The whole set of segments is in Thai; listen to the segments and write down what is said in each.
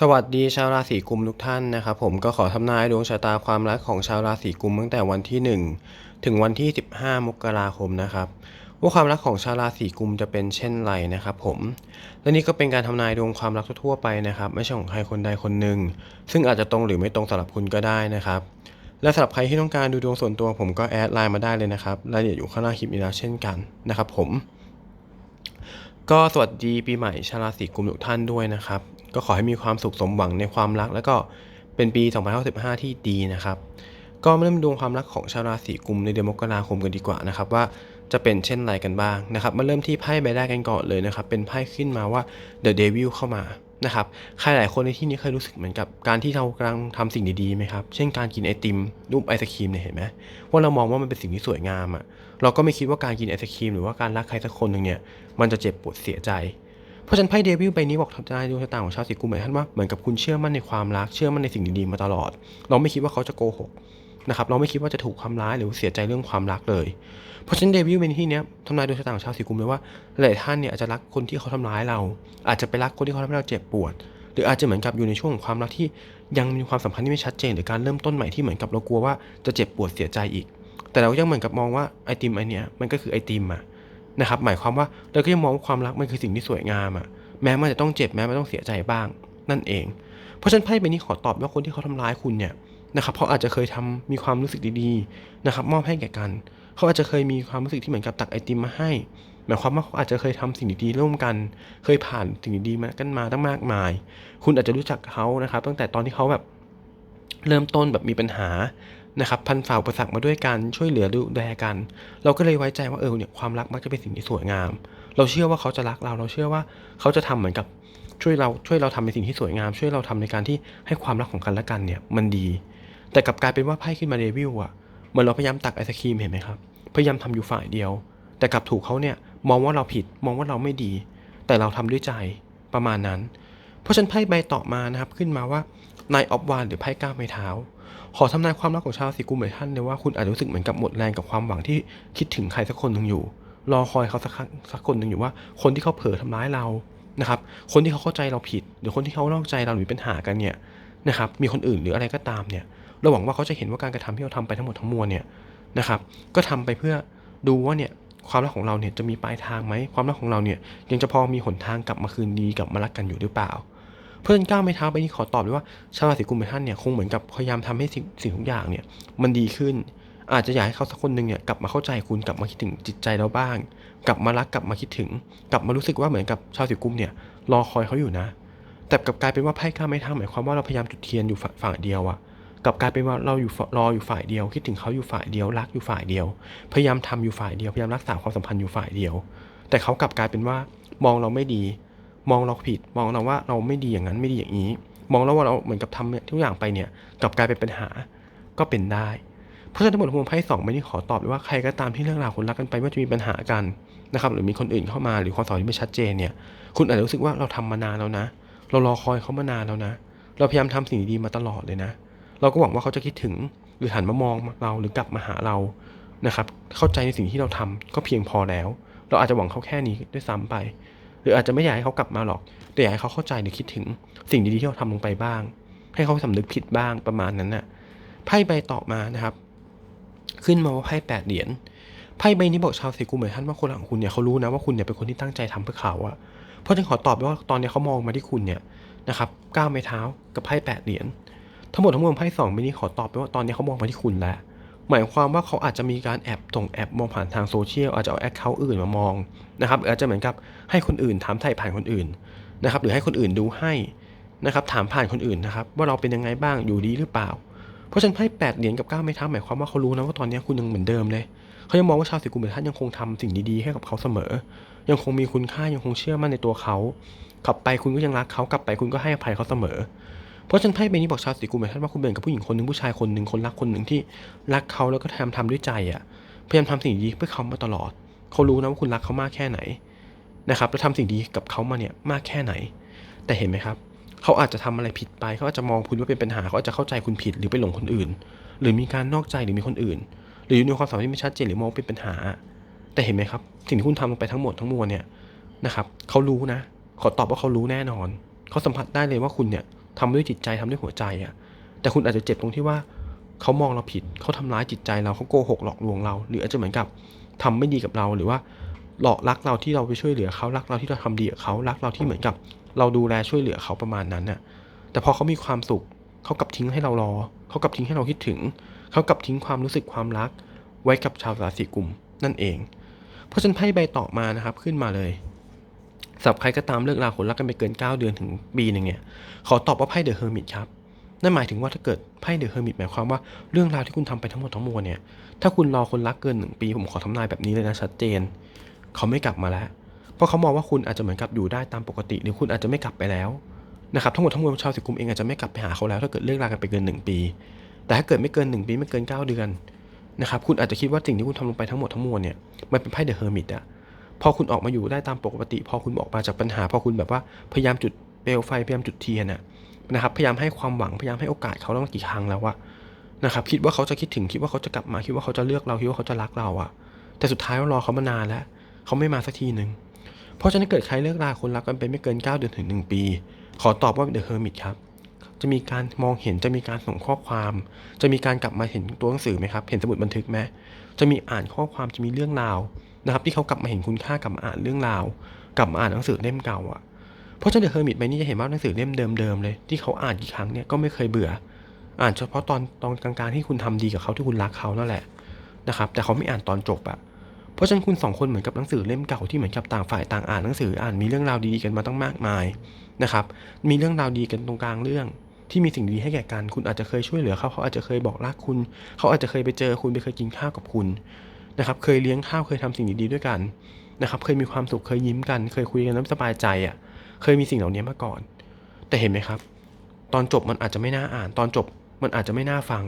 สวัสดีชาวราศีกุมทุกท่านนะครับผมก็ขอทำนายดวงชะตาความรักของชาวราศีกุมตั้งแต่วันที่ 1 ถึงวันที่ 15 มกราคมนะครับว่าความรักของชาวราศีกุมจะเป็นเช่นไรนะครับผมและนี่ก็เป็นการทำนายดวงความรักทั่วไปนะครับ ไม่ใช่ของใครคนใดคนหนึ่งซึ่งอาจจะตรงหรือไม่ตรงสำหรับคุณก็ได้นะครับ และสำหรับใครที่ต้องการดูดวงส่วนตัวผมก็แอดไลน์มาได้เลยนะครับรายละเอียดอยู่ข้างล่างคลิปนี้แล้วเช่นกันนะครับผม ก็สวัสดีปีใหม่ชาวราศีกุมทุกท่านด้วยนะครับ ก็ขอให้มีความสุขสมหวังในความรัก แล้วก็เป็นปี 2025ที่ดีนะครับ ก็มาเริ่มดวงความรักของชาวราศีกุมในเดือนมกราคมกันดีกว่านะครับ ว่าจะเป็นเช่นไรกันบ้างนะครับ มาเริ่มที่ไพ่ใบแรกกันก่อนเลยนะครับ เป็นไพ่ขึ้นมาว่า The Devil เข้ามานะครับใครหลายคนในที่นี้เคยรู้สึกเหมือนกับการที่เรากำลังทำสิ่งดีๆไหมครับ เช่นการกินไอติมรูปไอศครีมเนี่ยเห็นไหมว่าเรามองว่ามันเป็นสิ่งที่สวยงามอะ่ะ เราก็ไม่คิดว่าการกินไอศครีมหรือว่าการรักใครสักคนหนึ่งเนี่ยมันจะเจ็บปวดเสียใจ เพราะฉะนั้นไพ่เดวิลใบนี้บอกทำนายดวงชะตาของชาวสิกุมหมายท่านว่าเหมือนกับคุณเชื่อมั่นในความรักเชื่อมั่นในสิ่งดีๆมาตลอด เราไม่คิดว่าเขาจะโกหกนะครับเราไม่คิดว่าจะถูกทำร้ายหรือเสียใจเรื่องความรักเลย เพราะฉะนั้นเดวิลในที่เนี้ยทำนายดวงชะตาของชาวสิกุมเลยว่าหลายท่านเนี่ยอาจจะรักคนที่เขาทำร้ายเรา อาจจะไปรักคนที่เขาทำให้เราเจ็บปวด หรืออาจจะเหมือนกับอยู่ในช่วงของความรักที่ยังมีความสัมพันธ์ที่ไม่ชัดเจนหรือการเริ่มต้นใหม่ที่เหมือนกับเรากลัวว่าจะเจ็บปวดเสียใจอีก แต่เรายังเหมือนกับมองว่าไอติมไอเนี้ยมันก็คือไอติมอะนะครับ หมายความว่าเราก็ยังมองว่าความรักมันคือสิ่งที่สวยงามอะแม้มันจะต้องเจ็บแม้มันต้องเสียใจบ้าง นั่นเอง เพราะฉะนั้นไพ่ใบนี้ขอตอบว่าคนที่เขาทำร้ายคุณเนี่ยนะครับเขาอาจจะเคยทำมีความรู้สึกดีๆนะครับ มอบให้แก่กัน เขาอาจจะเคยมีความรู้สึกที่เหมือนกับตักไอติมมาให้ หมายความว่าเขาอาจจะเคยทำสิ่งดีๆร่วมกัน เคยผ่านสิ่งดีๆมากันมาตั้งมากมาย คุณอาจจะรู้จักเขานะครับ ตั้งแต่ตอนที่เขาแบบเริ่มต้นแบบมีปัญหา นะครับพันฝ่าอุปสรรคมาด้วยกันช่วยเหลือดูแลกัน เราก็เลยไว้ใจว่าเออเนี่ยความรักมักจะเป็นสิ่งที่สวยงาม เราเชื่อว่าเขาจะรักเราเราเชื่อว่าเขาจะทำเหมือนกับช่วยเราช่วยเราทำในสิ่งที่สวยงาม ช่วยเราทำในการที่ให้ความรักของกันและกันเนี่ยมันดี แต่กลับกลายเป็นว่าไพ่ขึ้นมาเดวิลอะเหมือนเราพยายามตักไอศครีมเห็นไหมครับพยายามทำอยู่ฝ่ายเดียว แต่กลับถูกเขาเนี่ยมองว่าเราผิดมองว่าเราไม่ดี แต่เราทำด้วยใจประมาณนั้น เพราะฉันไพ่ใบต่อมานะครับขึ้นมาว่านายออฟวานหรือไพ่ก้าวไม้เท้า ขอทำนายความรักของชาวราศีกุมหลายท่านเลยว่าคุณอาจจะรู้สึกเหมือนกับหมดแรงกับความหวังที่คิดถึงใครสักคนหนึ่งอยู่ รอคอยเขาสักครั้งสักคนหนึ่งอยู่ว่า คนที่เขาเผลอทำร้ายเรานะครับ คนที่เขาเข้าใจเราผิด หรือคนที่เขานอกใจเราหรือเป็นปัญหากันเนี่ยนะครับ มีคนอื่นหรืออะไรก็ตามเนี่ยเราหวังว่าเขาจะเห็นว่าการกระทำที่เราทำไปทั้งหมดทั้งมวลเนี่ยนะครับ ก็ทำไปเพื่อดูว่าเนี่ยความรักของเราเนี่ยจะมีปลายทางไหมความรักของเราเนี่ยยังจะพอมีหนทางกลับมาคืนดีกลับมารักกันอยู่หรือเปล่า เพื่อนก้าวไม่เท้าไปนี่ขอตอบเลยว่าชาวราศีกุมท่านเนี่ยคงเหมือนกับพยายามทำให้สิ่งสิ่งทุกอย่างเนี่ยมันดีขึ้น อาจจะอยากให้เขาสักคนหนึ่งเนี่ยกลับมาเข้าใจคุณกลับมาคิดถึงจิตใจเราบ้าง กลับมารักกลับมาคิดถึง กลับมารู้สึกว่าเหมือนกับชาวราศีกุมเนี่ยรอคอยเขาอยู่นะ แต่กลับกลายเป็นว่าไพ่ก้าวไม่เท้าหมายความว่าเราพยายามจุดเทียนอยู่ฝั่งเดียวอะกลับกลายเป็นว่าเราอยู่รออยู่ฝ่ายเดียว คิดถึงเขาอยู่ฝ่ายเดียวรักอยู่ฝ่ายเดียว พยายามทำอยู่ฝ่ายเดียวพยายามรักษาความสัมพันธ์อยู่ฝ่ายเดียว แต่เขากลับกลายเป็นว่ามองเราไม่ดี มองเราผิด มองเราว่าเราไม่ดีอย่างนั้นไม่ดีอย่างนี้ มองแล้วว่าเราเหมือนกับทำทุกอย่างไปเนี่ยกลับกลายเป็นปัญหาก็เป็นได้ เพราะฉะนั้นทั้งหมดของไพ่สองไม่ได้ขอตอบเลยว่าใครก็ตามที่เรื่องราวคนรักกันไปว่าจะมีปัญหากันนะครับหรือมีคนอื่นเข้ามาหรือความสัมพันธ์ที่ไม่ชัดเจนเนี่ย คุณอาจจะรู้สึกว่าเราทำมานานแล้วนะ เรารอคอยเขามานานแล้วนะ เราพยายามทำสิ่งดีๆมาตลอดเลยนะ เราก็หวังว่าเขาจะคิดถึงหรือหันมามองเราหรือกลับมาหาเรานะครับ เข้าใจในสิ่งที่เราทำก็เพียงพอแล้ว เราอาจจะหวังเขาแค่นี้ด้วยซ้ำไป หรืออาจจะไม่อยากให้เขากลับมาหรอก แต่อยากให้เขาเข้าใจหรือคิดถึงสิ่งดีๆที่เราทำลงไปบ้าง ให้เขาสำนึกผิดบ้างประมาณนั้นน่ะไพ่ใบต่อมานะครับ ขึ้นมาว่าไพ่แปดเหรียญไพ่ใบนี้บอกชาวสีกุมเหมือนท่านว่าคนหลังคุณเนี่ยเขารู้นะว่าคุณเนี่ยเป็นคนที่ตั้งใจทำเพื่อเขาอะเพราะฉะนั้นขอตอบว่าตอนนี้เขามองมาที่คุณเนี่ยนะครับก้าวไม้เท้ากับไพ่แปดเหรียญทั้งหมดทั้งมวลไพ่สองใบนี้ขอตอบไปว่าตอนนี้เขามองมาที่คุณแล้ว หมายความว่าเขาอาจจะมีการแอบส่งแอบมองผ่านทางโซเชียลอาจจะเอาแอคเคาท์อื่นมามองนะครับอาจจะเหมือนกับให้คนอื่นถามไถ่ผ่านคนอื่นนะครับหรือให้คนอื่นดูให้นะครับถามผ่านคนอื่นนะครับว่าเราเป็นยังไงบ้างอยู่ดีหรือเปล่า เพราะฉะนั้นไพ่แปดเหรียญกับเก้าไม้เท้าหมายความว่าเขารู้นะว่าตอนนี้คุณยังเหมือนเดิมเลยเขายังมองว่าชาวสิกุมเหมือนท่านยังคงทำสิ่งดีๆให้กับเขาเสมอ ยังคงมีคุณค่ายังคงเชื่อมั่นในตัวเขากลับไปคุณก็ยังรักเขากลับไปคุณก็ให้อภัยเขาเสมอ เพราะฉันไพ่ใบนี้บอกชาวสีกุมหมายท่านว่าคุณเป็นกับผู้หญิงคนหนึ่งผู้ชายคนหนึ่งคนรักคนหนึ่งที่รักเขาแล้วก็ทำทำด้วยใจอะพยายามทำสิ่งดีเพื่อเขามาตลอด เขารู้นะว่าคุณรักเขามากแค่ไหนนะครับแล้วทำสิ่งดีกับเขามาเนี่ยมากแค่ไหน แต่เห็นไหมครับ เขาอาจจะทำอะไรผิดไป เขาอาจจะมองคุณว่าเป็นปัญหา เขาอาจจะเข้าใจคุณผิดหรือไปหลงคนอื่น หรือมีการนอกใจหรือมีคนอื่น หรืออยู่ในความสัมพันธ์ที่ไม่ชัดเจนหรือมองเป็นปัญหา แต่เห็นไหมครับ สิ่งที่คุณทำลงไปทั้งหมดทั้งมวลเนี่ยนะครับ เขารู้นะ ขอตอบว่าเขารู้แน่นอน เขาสัมผัสได้เลยว่าคุณเนี่ย ทำด้วยจิตใจทำด้วยหัวใจอะแต่คุณอาจจะเจ็บตรงที่ว่าเขามองเราผิดเขาทำร้ายจิตใจเราเขาโกหกหลอกลวงเรา หรืออาจจะเหมือนกับทำไม่ดีกับเราหรือว่าหลอกรักเราที่เราไปช่วยเหลือเขารักเราที่เราทำดีกับเขารักเราที่เหมือนกับ เราดูแลช่วยเหลือเขาประมาณนั้นน่ะ แต่พอเขามีความสุขเขากลับทิ้งให้เรารอเขากลับทิ้งให้เราคิดถึงเขากลับทิ้งความรู้สึกความรัก ไว้กับชาวราศีกุมนั่นเอง เพราะฉะนั้นไพ่ใบต่อมานะครับขึ้นมาเลย สำหรับใครก็ตามเลิกราคนรักกันไปเกิน 9 เดือนถึงปีหนึ่งเนี่ย ขอตอบว่าไพ่เดอะเฮอร์มิตครับ นั่นหมายถึงว่าถ้าเกิดไพ่เดอะเฮอร์มิตหมายความว่าเรื่องราวที่คุณทำไปทั้งหมดทั้งมวลเนี่ย ถ้าคุณรอคนรักเกินหนึ่งปี ผมขอทำนายแบบนี้เลยนะชัดเจน เขาไม่กลับมาแล้ว เพราะเขามองว่าคุณอาจจะเหมือนกับอยู่ได้ตามปกติ หรือคุณอาจจะไม่กลับไปแล้วนะครับ ทั้งหมดทั้งมวลชาวสิกุมเองอาจจะไม่กลับไปหาเขาแล้ว ถ้าเกิดเลิกรากันไปเกิน 1 ปี แต่ถ้าเกิดไม่เกิน 1 ปีไม่เกิน 9 เดือนนะครับ คุณอาจจะคิดว่าสิ่งที่คุณทำลงไปทั้งหมดทั้งมวลเนี่ย มันเป็นไพ่เดอะเฮอร์มิตอะ พอคุณออกมาอยู่ได้ตามปกติ พอคุณออกมาจากปัญหา พอคุณแบบว่าพยายามจุดเปลวไฟพยายามจุดเทียนอะนะครับ พยายามให้ความหวังพยายามให้โอกาสเขาตั้งกี่ครั้งแล้วอะนะครับคิดว่าเขาจะคิดถึงคิดว่าเขาจะกลับมาคิดว่าเขาจะเลือกเราคิดว่าเขาจะรักเราอะแต่สุดท้ายเรารอเขามานานแล้ว เขาไม่มาสักทีหนึ่งเพราะฉะนั้นเกิดใครเลิกราคนรักกันไปไม่เกิน 9 เดือนถึง 1 ปี ขอตอบว่าเดอะเฮอร์มิตครับจะมีการมองเห็นจะมีการส่งข้อความ จะมีการกลับมาเห็นตัวหนังสือไหมครับ เห็นสมุดบันทึกไหม จะมีอ่านข้อความจะมีเรื่องราวนะครับ ที่เขากลับมาเห็นคุณค่ากลับมาอ่านเรื่องราว กลับมาอ่านหนังสือเล่มเก่าอะเพราะฉะนั้นเดอะเฮอร์มิตใบนี้จะเห็นว่าหนังสือเล่มเดิมๆเลย ที่เขาอ่านกี่ครั้งเนี่ยก็ไม่เคยเบื่อ อ่านเฉพาะตอนตอนกลางๆที่คุณทำดีกับเขาที่คุณรักเขานั่นแหละนะครับ แต่เขาไม่อ่านตอนจบอะเพราะฉะนั้นคุณสองคนเหมือนกับหนังสือเล่มเก่าที่เหมือนกับต่างฝ่ายต่างอ่านหนังสืออ่านมีเรื่องราวดีๆกันมาตั้งมากมายนะครับ มีเรื่องราวดีกันตรงกลางเรื่อง ที่มีสิ่งดีให้แก่กัน คุณอาจจะเคยช่วยเหลือเขาเขาอาจจะเคยบอกรักคุณ เขาอาจจะเคยไปเจอคุณไปเคยกินข้าวกับคุณนะครับ เคยเลี้ยงข้าวเคยทำสิ่งดีๆด้วยกันนะครับ เคยมีความสุขเคยยิ้มกัน เคยคุยกันน้ำสบายใจอะ เคยมีสิ่งเหล่านี้มาก่อน แต่เห็นไหมครับ ตอนจบมันอาจจะไม่น่าอ่าน ตอนจบมันอาจจะไม่น่าฟัง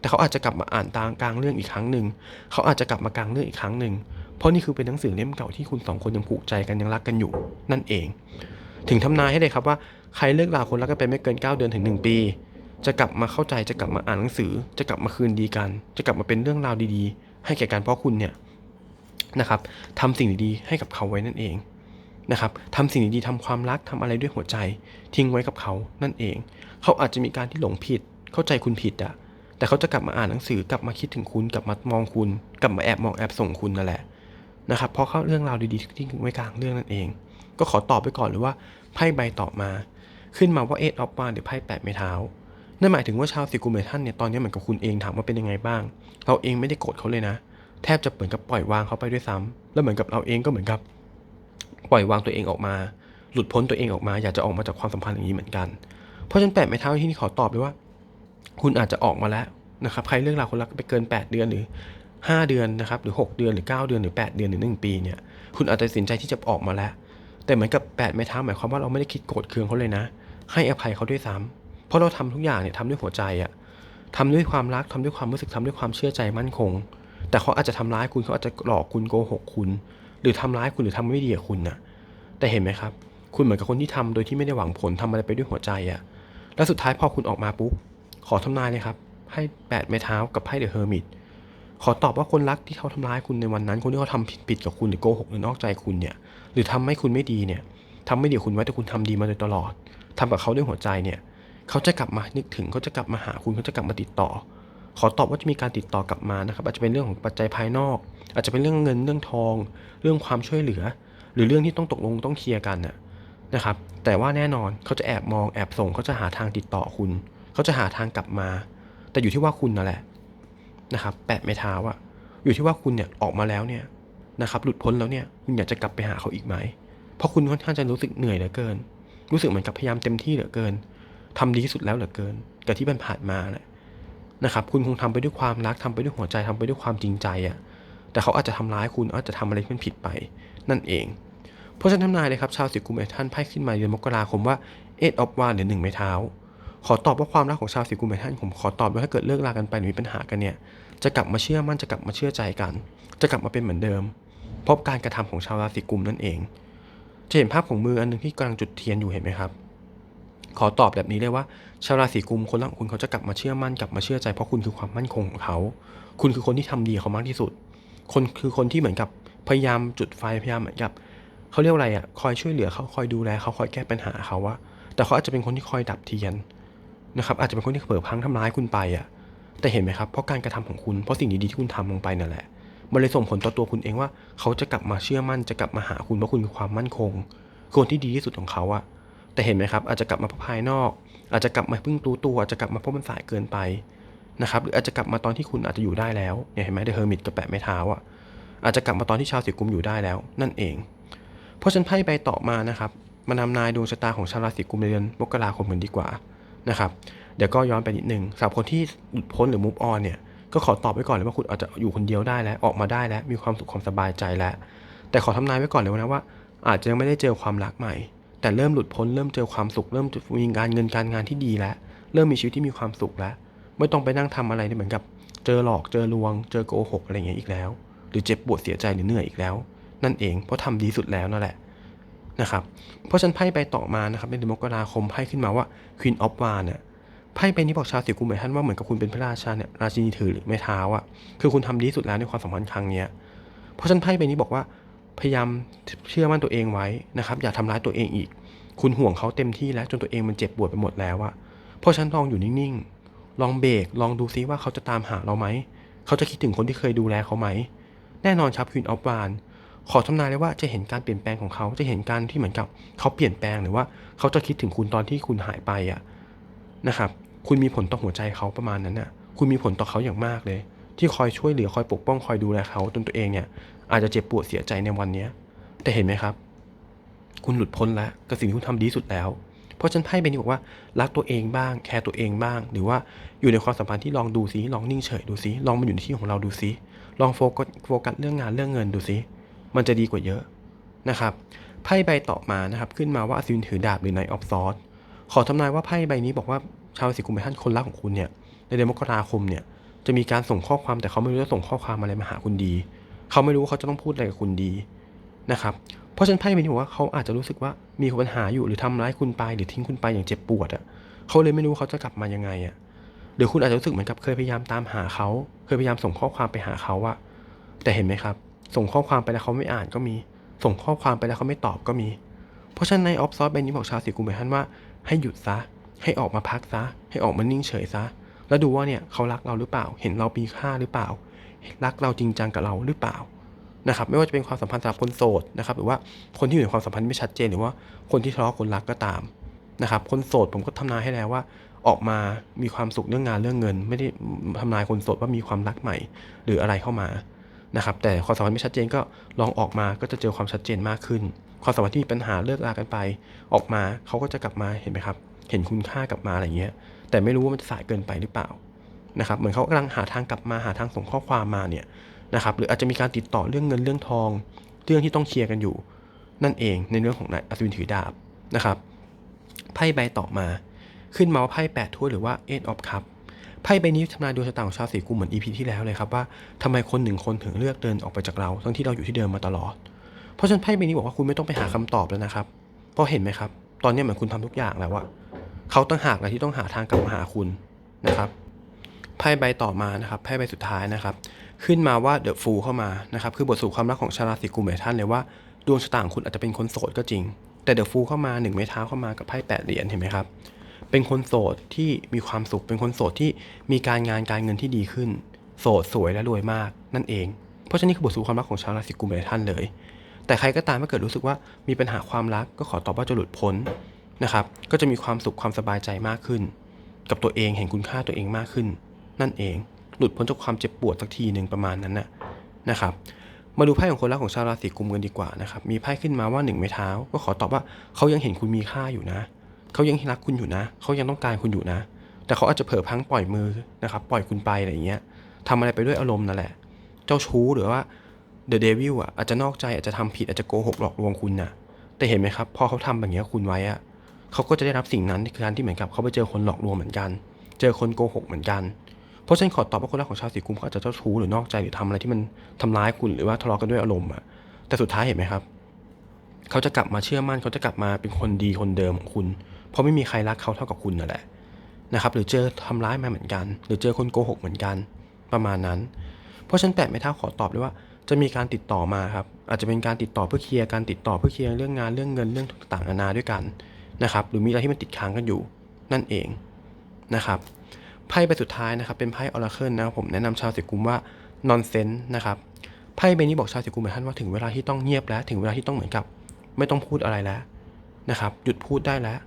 แต่เขาอาจจะกลับมาอ่านตางกลางเรื่องอีกครั้งหนึ่งเขาอาจจะกลับมากลางเรื่องอีกครั้งหนึ่งเพราะนี่คือเป็นหนังสือเล่มเก่าที่คุณสองคนยังผูกใจกันยังรักกันอยู่ นั่นเอง ถึงทำนายให้เลยครับว่า ใครเลิกลาคนรักกันไปไม่เกิน 9 เดือนถึง 1 ปี จะกลับมาเข้าใจจะกลับมาอ่านหนังสือ จะกลับมาคืนดีกัน จะกลับมาเป็นเรื่องราวดีๆ ให้แก่กันเพราะคุณเนี่ยนะครับทำสิ่งดีๆให้กับเขาไว้นั่นเองนะครับทำสิ่งดีๆทำความรักทำอะไรด้วยหัวใจ ทิ้งไว้กับเขานั่นเอง เขาอาจจะมีการที่หลงผิด เข้าใจคุณผิดอะแต่เขาจะกลับมาอ่านหนังสือกลับมาคิดถึงคุณ กลับมามองคุณ กลับมาแอบมองแอบส่งคุณนั่นแหละนะครับเพราะเขาเรื่องราวดีๆที่ไว้กลางเรื่องนั่นเอง ก็ขอตอบไปก่อนหรือว่าไพ่ใบต่อมา ขึ้นมาว่าเอทออฟวานหรือไพ่แปดไม้เท้า นั่นหมายถึงว่าชาวสิกุมเมทันเนี่ยตอนนี้เหมือนกับคุณเองถามว่าเป็นยังไงบ้าง เราเองไม่ได้โกรธเขาเลยนะ แทบจะเหมือนกับปล่อยวางเขาไปด้วยซ้ำแล้วเหมือนกับเราเองก็เหมือนกับ ปล่อยวางตัวเองออกมา หลุดพ้นตัวเองออกมา อยากจะออกมาจากความสัมพันธ์อย่างนี้เหมือนกัน เพราะฉะนั้นแปดไม้เท้าที่นี่ขอตอบเลยว่า คุณอาจจะออกมาแล้วนะครับ ใครเรื่องราวคนรักไปเกิน 8 เดือนหรือ 5 เดือนนะครับหรือ 6 เดือนหรือ 9 เดือนหรือ 8 เดือนหรือ 1 ปีเนี่ยคุณอาจจะตัดสินใจที่จะออกมาแล้ว แต่เหมือนกับ8ไม้เท้าหมายความว่าเราไม่ได้คิดโกรธเคืองเขาเลยนะ ให้อภัยเขาด้วยซ้ำเพราะเราทำทุกอย่างเนี่ยทำด้วยหัวใจอะทำด้วยความรักทำด้วยความรู้สึกทำด้วยความเชื่อใจมั่นคง แต่เขาอาจจะทำร้ายคุณเขาอาจจะหลอกคุณโกหกคุณ หรือทำร้ายคุณหรือทำไม่ดีกับคุณน่ะ แต่เห็นไหมครับ คุณเหมือนกับคนที่ทำโดยที่ไม่ได้หวังผลทำอะไรไปด้วยหัวใจอะแล้วสุดท้ายพอคุณออกมาปุ๊บขอทำนายเลยครับไพ่แปดไม้เท้ากับไพ่เดอะเฮอร์มิตขอตอบว่าคนรักที่เขาทำร้ายคุณในวันนั้น คนที่เขาทำผิดผิดกับคุณหรือโกหกหรือนอกใจคุณเนี่ย หรือทำให้คุณไม่ดีเนี่ยทำไม่ดีคุณไว้แต่คุณทำดีมาโดยตลอด ทำกับเขาด้วยหัวใจเนี่ยเขาจะกลับมานึกถึงเขาจะกลับมาหาคุณเขาจะกลับมาติดต่อ ขอตอบว่าจะมีการติดต่อกลับมานะครับ อาจจะเป็นเรื่องของปัจจัยภายนอก อาจจะเป็นเรื่องเงินเรื่องทอง เรื่องความช่วยเหลือ หรือเรื่องที่ต้องตกลงต้องเคลียร์กันน่ะนะครับ แต่ว่าแน่นอนเขาจะแอบมองแอบส่งเขาจะหาทางติดต่อคุณเขาจะหาทางกลับมา แต่อยู่ที่ว่าคุณนั่นแหละนะครับ แปะไม้เท้าอะอยู่ที่ว่าคุณเนี่ยออกมาแล้วเนี่ยนะครับหลุดพ้นแล้วเนี่ยคุณอยากจะกลับไปหาเขาอีกไหม เพราะคุณค่อนข้างจะรู้สึกเหนื่อยเหลือเกิน รู้สึกเหมือนกับพยายามเต็มที่เหลือเกินทำดีที่สุดแล้วเหลือเกินกับที่มันผ่านมาแหละนะครับ คุณคงทำไปด้วยความรักทำไปด้วยหัวใจทำไปด้วยความจริงใจอะแต่เขาอาจจะทำร้ายคุณอาจจะทำอะไรที่มันผิดไป นั่นเอง เพราะฉะนั้นทำนายเลยครับชาวสิกุมเอท่านไพ่ขึ้นมาเดือนมกราคมว่าเอ็ดออฟวานหรือหนึ่งไม้เท้า ขอตอบว่าความรักของชาวสิกุมเอท่านผมขอตอบว่าถ้าเกิดเลิกรากันไปหรือมีปัญหากันเนี่ยจะกลับมาเชื่อมั่นจะกลับมาเชื่อใจกัน จะกลับมาเป็นเหมือนเดิม เพราะการกระทำของชาวราศีกุมนั่นเอง จะเห็นภาพของมืออันหนึงที่กำลังจุดเทียนอยู่เห็นไหมครับ ขอตอบแบบนี้เลยว่าชาวราศีกุมคนรักของคุณเขาจะกลับมาเชื่อมั่นกลับมาเชื่อใจเพราะคุณคือความมั่นคงของเขา คุณคือคนที่ทำดีเขามากที่สุด คนคือคนที่เหมือนกับพยายามจุดไฟพยายามเหมือนกับเขาเรียกอะไรอะคอยช่วยเหลือเขาคอยดูแลเขาคอยแก้ปัญหาเขาว่าแต่เขาอาจจะเป็นคนที่คอยดับเทียนนะครับอาจจะเป็นคนที่เผลอพังทำร้ายคุณไปอะแต่เห็นไหมครับเพราะการกระทำของคุณเพราะสิ่งดีๆที่คุณทำลงไปนั่นแหละ มันเลยส่งผลต่อตัวคุณเองว่า เขาจะกลับมาเชื่อมั่นจะกลับมาหาคุณเพราะคุณคือความมั่นคงคนที่ดีที่สุดของเขาอะแต่เห็นไหมครับ อาจจะกลับมาเพราะภายนอก อาจจะกลับมาเพิ่งรู้ตัวอาจจะกลับมาเพราะมันสายเกินไปนะครับหรืออาจจะกลับมาตอนที่คุณอาจจะอยู่ได้แล้วเนี่ยเห็นไหมเดอะเฮอร์มิตกับแปะไม้เท้าอะอาจจะกลับมาตอนที่ชาวสีกุมอยู่ได้แล้ว นั่นเอง เพราะฉันไพ่ใบต่อมานะครับมานำนายดวงชะตาของชาวราศีกุมในเดือนมกราคมกันดีกว่านะครับเดี๋ยวก็ย้อนไปนิดนึงสำหรับคนที่หลุดพ้นหรือ move on เนี่ย ก็ขอตอบไว้ก่อนเลยว่าคุณอาจจะอยู่คนเดียวได้แล้วออกมาได้แล้วมีความสุขความสบายใจแล้ว แต่ขอทำนายไว้ก่อนเลยนะว่า อาจจะยังไม่ได้เจอความรักใหม่ แต่เริ่มหลุดพ้นเริ่มเจอความสุขเริ่มมีการเงินการงานที่ดีแล้ว เริ่มมีชีวิตที่มีความสุขแล้ว ไม่ต้องไปนั่งทำอะไรเหมือนกับ เจอหลอกเจอลวง เจอโกหกอะไรอย่างเงี้ยอีกแล้ว หรือเจ็บปวดเสียใจหรือเหนื่อยอีกแล้ว นั่นเองเพราะทำดีสุดแล้วนั่นแหละนะครับเพราะฉันไพ่ใบต่อมานะครับในเดือนมกราคมไพ่ขึ้นมาว่า Queen of w a n เนี่ย ไพ่ใบนี้บอกชาวสิกุมหมายท่านว่าเหมือนกับคุณเป็นพระราชาเนี่ยราชินีถือหรือไม้เท้าอะคือคุณทำดีสุดแล้วในความสัมพันธ์ครั้งเนี้ยเพราะฉันไพ่ใบนี้บอกว่าพยายามเชื่อมั่นตัวเองไว้นะครับ อย่าทำร้ายตัวเองอีก คุณห่วงเขาเต็มที่แล้วจนตัวเองมันเจ็บปวดไปหมดแล้วอะเพราะฉันลองอยู่นิ่งๆ ลองเบรกลองดูซิว่าเขาจะตามหาเราไหม เขาจะคิดถึงคนที่เคยดูแลเขาไหม แน่นอนครับควินออฟวานขอทำนายเลยว่าจะเห็นการเปลี่ยนแปลงของเขาจะเห็นการที่เหมือนกับเขาเปลี่ยนแปลงหรือว่าเขาจะคิดถึงคุณตอนที่คุณหายไปอะ นะครับคุณมีผลต่อหัวใจเขาประมาณนั้นน่ะคุณมีผลต่อเขาอย่างมากเลย ที่คอยช่วยเหลือคอยปกป้องคอยดูแลเขาจนตัวเองเนี่ยอาจจะเจ็บปวดเสียใจในวันเนี้ยแต่เห็นไหมครับ คุณหลุดพ้นแล้วกับสิ่งที่คุณทำดีสุดแล้ว เพราะฉันไพ่ใบนี้บอกว่ารักตัวเองบ้าง แคร์ตัวเองบ้าง หรือว่าอยู่ในความสัมพันธ์ที่ลองดูซิลองนิ่งเฉยดูซิลองมาอยู่ในที่ของเราดูซิลองโฟกัสโฟกัสเรื่องงานเรื่องเงินดูซิมันจะดีกว่าเยอะนะครับไพ่ใบต่อมานะครับขึ้นมาว่าอสินถือดาบหรือ Knight of Swords ขอทำนายว่าไพ่ใบนี้บอกว่าชาวราศีกุมเป็นท่านคนรักของคุณเนี่ยในเดือนมกราคมเนี่ยจะมีการส่งข้อความแต่เขาไม่รู้จะส่งข้อความอะไรมาหาคุณดี เขาไม่รู้ว่าเขาจะต้องพูดอะไรกับคุณดีนะครับเพราะฉะนันไพ่ใบนี้บอกว่าเขาอาจจะรู้สึกว่ามีปัญหาอยู่หรือทำร้ายคุณไปหรือทิ้งคุณไปอย่างเจ็บปวดอะเขาเลยไม่รู้เขาจะกลับมายังไงอะหรือคุณอาจจะรู้สึกเหมือนกับเคยพยายามตามหาเขา เคยพยายามส่งข้อความไปหาเขาอะแต่เห็นไหมครับ ส่งข้อความไปแล้วเขาไม่อ่านก็มี ส่งข้อความไปแล้วเขาไม่ตอบก็มี เพราะฉะนั้นในออฟซอสใบนี้บอกชาวสีกุมเหมือนท่านว่า ให้หยุดซะ ให้ออกมาพักซะ ให้ออกมานิ่งเฉยซะ แล้วดูว่าเนี่ยเขารักเราหรือเปล่า เห็นเรามีค่าหรือเปล่า รักเราจริงจังกับเราหรือเปล่านะครับไม่ว่าจะเป็นความสัมพันธ์สำหรับคนโสดนะครับหรือว่าคนที่อยู่ในความสัมพันธ์ไม่ชัดเจนหรือว่าคนที่ทะเลาะคนรักก็ตามนะครับคนโสดผมก็ทำนายให้แล้วว่า ออกมามีความสุขเรื่องงานเรื่องเงิน ไม่ได้ทำนายคนโสดว่ามีความรักใหม่ หรืออะไรเข้ามา นะครับแต่ความสัมพันธ์ไม่ชัดเจนก็ลองออกมาก็จะเจอความชัดเจนมากขึ้น ความสัมพันธ์ที่มีปัญหาเลิกลากันไป ออกมาเขาก็จะกลับมาเห็นไหมครับ เห็นคุณค่ากลับมาอะไรเงี้ย แต่ไม่รู้ว่ามันจะสายเกินไปหรือเปล่านะครับเหมือนเขากำลังหาทางกลับมาหาทางส่งข้อความมาเนี่ยนะครับหรืออาจจะมีการติดต่อเรื่องเงินเรื่องทอง เรื่องที่ต้องเคลียร์กันอยู่ นั่นเองในเรื่องของนายอัศวินถือดาบนะครับไพ่ใบต่อมา ขึ้นมาว่าไพ่แปดถ้วยหรือว่า Eight of Cup ไพ่ใบนี้ทำนายดวงชะตาของชาวสีกุมเหมือน EP ที่แล้วเลยครับว่าทำไมคนหนึ่งคนถึงเลือกเดินออกไปจากเราทั้งที่เราอยู่ที่เดิมมาตลอด เพราะฉะนั้นไพ่ใบนี้บอกว่าคุณไม่ต้องไปหาคำตอบแล้วนะครับเพราะเห็นไหมครับ ตอนนี้เหมือนคุณทำทุกอย่างแล้วอะเขาตั้งหากแหละที่ต้องหาทางกลับมาหาคุณนะครับไพ่ใบต่อมานะครับไพ่ใบสุดท้ายนะครับ ขึ้นมาว่าเดอะฟูเข้ามานะครับคือบทสรุปความรักของชาวราศีกุมหลายท่านเลยว่าดวงชะตาของคุณอาจจะเป็นคนโสดก็จริง แต่เดอะฟูเข้ามาหนึ่งไม้เท้าเข้ามากับไพ่แปดเหรียญเห็นไหมครับ เป็นคนโสดที่มีความสุข เป็นคนโสดที่มีการงานการเงินที่ดีขึ้น โสดสวยและรวยมากนั่นเอง เพราะฉะนั้นคือบทสรุปความรักของชาวราศีกุมหลายท่านเลย แต่ใครก็ตามถ้าเกิดรู้สึกว่ามีปัญหาความรักก็ขอตอบว่าจะหลุดพ้นนะครับ ก็จะมีความสุขความสบายใจมากขึ้น กับตัวเองเห็นคุณค่าตัวเองมากขึ้น นั่นเอง หลุดพ้นจากความเจ็บปวดสักทีหนึ่งประมาณนั้นนะนะครับมาดูไพ่ของคนรักของชาวราศีกุมกันดีกว่านะครับ มีไพ่ขึ้นมาว่าหนึ่งไม้เท้า ก็ขอตอบว่าเขายังเห็นคุณมีค่าอยู่นะ เขายังรักคุณอยู่นะ เขายังต้องการคุณอยู่นะ แต่เขาอาจจะเผลอพังปล่อยมือนะครับ ปล่อยคุณไปอะไรอย่างเงี้ยทำอะไรไปด้วยอารมณ์นั่นแหละ เจ้าชู้หรือว่าเดอะเดวิลอะอาจจะนอกใจอาจจะทำผิดอาจจะโกหกหลอกลวงคุณน่ะ แต่เห็นไหมครับ พอเขาทำแบบเนี้ยคุณไว้อะเขาก็จะได้รับสิ่งนั้นคือการที่เหมือนกับเขาไปเจอคนหลอกลวงเหมือนกัน เจอคนโกหกเหมือนกัน เพราะฉะนั้นขอตอบว่าคนรักของชาวสีกุมเขาอาจจะเจ้าชู้หรือนอกใจหรือทำอะไรที่มันทำร้ายคุณหรือว่าทะเลาะกันด้วยอารมณ์อะ แต่สุดท้ายเห็นไหมครับ เขาจะกลับมาเชื่อมั่นเขาจะกลับมาเป็นคนดีคนเดิมของคุณ เพราะไม่มีใครรักเขาเท่ากับคุณนั่นแหละนะครับหรือเจอทำร้ายมาเหมือนกัน หรือเจอคนโกหกเหมือนกันประมาณนั้น เพราะฉันแปดไม่เท่าขอตอบเลยว่า จะมีการติดต่อมาครับอาจจะเป็นการติดต่อเพื่อเคลียร์การติดต่อเพื่อเคลียร์เรื่องงานเรื่องเงินเรื่องต่างๆนานาด้วยกันนะครับหรือมีอะไรที่มันติดค้างกันอยู่นั่นเองนะครับไพ่ใบสุดท้ายนะครับเป็นไพ่ออราเคิลนะครับผมแนะนำชาวสิกุมว่านอนเซนนะครับไพ่ใบนี้บอกชาวสิกุมเหมือนท่านว่าถึงเวลาที่ต้องเงียบแล้ว ถึงเวลาที่ต้องเหมือนกับ ไม่ต้องพูดอะไรแล้วนะครับหยุดพูดได้แล้ว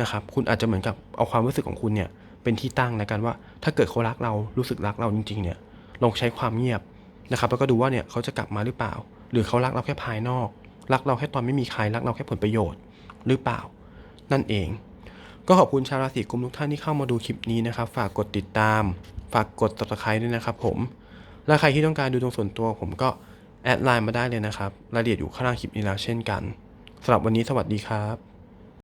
นะครับ คุณอาจจะเหมือนกับเอาความรู้สึกของคุณเนี่ยเป็นที่ตั้งในการว่า ถ้าเกิดเขารักเรารู้สึกรักเราจริง ๆ เนี่ยลองใช้ความเงียบนะครับ แล้วก็ดูว่าเนี่ยเขาจะกลับมาหรือเปล่า หรือเขารักเราแค่ภายนอก รักเราแค่ตอนไม่มีใครรักเราแค่ผลประโยชน์หรือเปล่า นั่นเอง ก็ขอบคุณชาวราศีกุมทุกท่านที่เข้ามาดูคลิปนี้นะครับ ฝากกดติดตาม ฝากกด subscribe ด้วยนะครับ ผมและใครที่ต้องการดูดวงส่วนตัว ผมก็แอดไลน์มาได้เลยนะครับรายละเอียดอยู่ข้างล่างคลิปนี้แล้วเช่นกันสำหรับวันนี้สวัสดีครับ